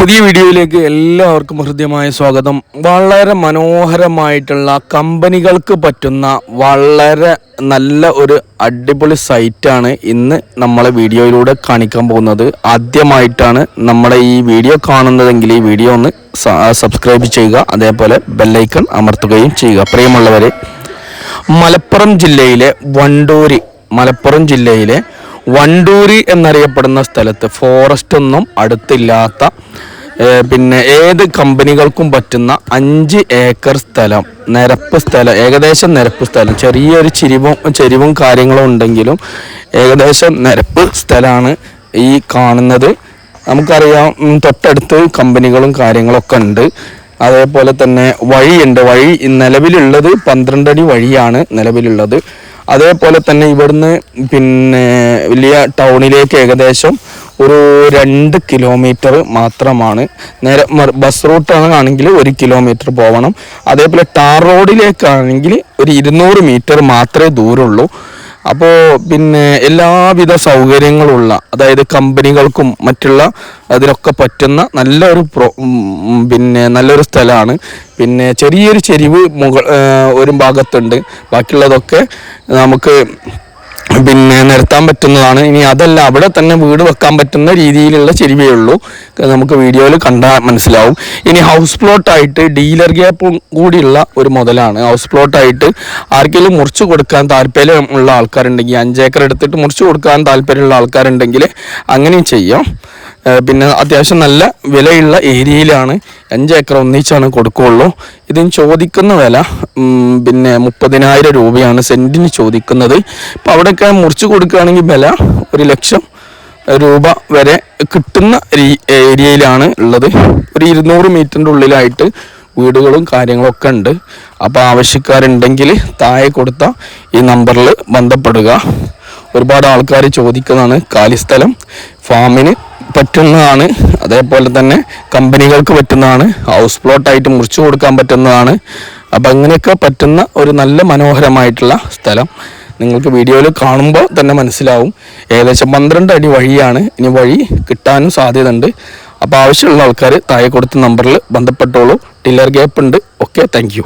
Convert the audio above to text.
പുതിയ വീഡിയോയിലേക്ക് എല്ലാവർക്കും ഹൃദ്യമായ സ്വാഗതം. വളരെ മനോഹരമായിട്ടുള്ള കമ്പനികൾക്ക് പറ്റുന്ന വളരെ നല്ല ഒരു അടിപൊളി സൈറ്റാണ് ഇന്ന് നമ്മളെ വീഡിയോയിലൂടെ കാണിക്കാൻ പോകുന്നത്. ആദ്യമായിട്ടാണ് നമ്മുടെ ഈ വീഡിയോ കാണുന്നതെങ്കിൽ ഈ വീഡിയോ ഒന്ന് സബ്സ്ക്രൈബ് ചെയ്യുക അതേപോലെ ബെല്ലൈക്കൺ അമർത്തുകയും ചെയ്യുക. പ്രിയമുള്ളവരെ മലപ്പുറം ജില്ലയിലെ വണ്ടൂരി മലപ്പുറം ജില്ലയിലെ വണ്ടൂര് എന്നറിയപ്പെടുന്ന സ്ഥലത്ത് ഫോറസ്റ്റ് ഒന്നും അടുത്തില്ലാത്ത പിന്നെ ഏത് കമ്പനികൾക്കും പറ്റുന്ന അഞ്ച് ഏക്കർ സ്ഥലം നിരപ്പ് സ്ഥലം ഏകദേശം നിരപ്പ് സ്ഥലം. ചെറിയൊരു ചിരിവും ചെരിവും കാര്യങ്ങളും ഉണ്ടെങ്കിലും ഏകദേശം നിരപ്പ് സ്ഥലമാണ് ഈ കാണുന്നത്. നമുക്കറിയാം തൊട്ടടുത്ത് കമ്പനികളും കാര്യങ്ങളൊക്കെ ഉണ്ട്. അതേപോലെ തന്നെ വഴിയുണ്ട്. വഴി നിലവിലുള്ളത് പന്ത്രണ്ടടി വഴിയാണ് നിലവിലുള്ളത്. അതേപോലെ തന്നെ ഇവിടുന്ന് പിന്നെ വലിയ ടൗണിലേക്ക് ഏകദേശം ഒരു രണ്ട് കിലോമീറ്റർ മാത്രമാണ്. നേരെ ബസ് റൂട്ടാണെങ്കിൽ ഒരു കിലോമീറ്റർ പോകണം അതേപോലെ ടാർ റോഡിലേക്കാണെങ്കിൽ ഒരു ഇരുന്നൂറ് മീറ്റർ മാത്രമേ ദൂരമുള്ളൂ. അപ്പോൾ പിന്നെ എല്ലാവിധ സൗകര്യങ്ങളുള്ള അതായത് കമ്പനികൾക്കും മറ്റുള്ള അതിനൊക്കെ പറ്റുന്ന നല്ലൊരു പ്രോ പിന്നെ നല്ലൊരു സ്ഥലമാണ്. പിന്നെ ചെറിയൊരു ചെരിവ് മുകൾ ഒരു ഭാഗത്തുണ്ട്. ബാക്കിയുള്ളതൊക്കെ നമുക്ക് പിന്നെ നിരത്താൻ പറ്റുന്നതാണ്. ഇനി അതല്ല അവിടെ തന്നെ വീട് വെക്കാൻ പറ്റുന്ന രീതിയിലുള്ള ചെരുവേ ഉള്ളൂ. നമുക്ക് വീഡിയോയിൽ കണ്ടാൽ മനസ്സിലാവും. ഇനി ഹൗസ് പ്ലോട്ടായിട്ട് ഡീലർ ഗ്യാപ്പ് കൂടിയുള്ള ഒരു മുതലാണ്. ഹൗസ് പ്ലോട്ടായിട്ട് ആർക്കെങ്കിലും മുറിച്ച് കൊടുക്കാൻ താല്പര്യമുള്ള ആൾക്കാരുണ്ടെങ്കിൽ അഞ്ചേക്കർ എടുത്തിട്ട് മുറിച്ച് കൊടുക്കാൻ താല്പര്യമുള്ള ആൾക്കാരുണ്ടെങ്കിൽ അങ്ങനെയും ചെയ്യാം. പിന്നെ അത്യാവശ്യം നല്ല വിലയുള്ള ഏരിയയിലാണ് അഞ്ച് ഏക്കർ ഒന്നിച്ചാണ് കൊടുക്കുകയുള്ളൂ. ഇതിന് ചോദിക്കുന്ന വില പിന്നെ മുപ്പതിനായിരം രൂപയാണ് സെന്റിന് ചോദിക്കുന്നത്. ഇപ്പം അവിടെയൊക്കെ മുറിച്ച് കൊടുക്കുകയാണെങ്കിൽ വില ഒരു ലക്ഷം രൂപ വരെ കിട്ടുന്ന ഏരിയയിലാണ് ഉള്ളത്. ഒരു ഇരുന്നൂറ് മീറ്ററിന്റെ ഉള്ളിലായിട്ട് വീടുകളും കാര്യങ്ങളൊക്കെ ഉണ്ട്. അപ്പോൾ ആവശ്യക്കാരുണ്ടെങ്കിൽ താഴെ കൊടുത്ത ഈ നമ്പറിൽ ബന്ധപ്പെടുക. ഒരുപാട് ആൾക്കാർ ചോദിക്കുന്നതാണ് കാലിസ്ഥലം. ഫാമിന് പറ്റുന്നതാണ്. അതേപോലെ തന്നെ കമ്പനികൾക്ക് പറ്റുന്നതാണ്. ഹൗസ് പ്ലോട്ടായിട്ട് മുറിച്ചു കൊടുക്കാൻ പറ്റുന്നതാണ്. അപ്പം അങ്ങനെയൊക്കെ പറ്റുന്ന ഒരു നല്ല മനോഹരമായിട്ടുള്ള സ്ഥലം നിങ്ങൾക്ക് വീഡിയോയിൽ കാണുമ്പോൾ തന്നെ മനസ്സിലാവും. ഏകദേശം പന്ത്രണ്ട് അടി വഴിയാണ് ഇനി വഴി കിട്ടാനും സാധ്യതയുണ്ട്. അപ്പോൾ ആവശ്യമുള്ള ആൾക്കാർ താഴെ കൊടുത്ത നമ്പറിൽ ബന്ധപ്പെട്ടോളൂ. ടില്ലർ ഗ്യാപ്പ് ഉണ്ട്. Okay thank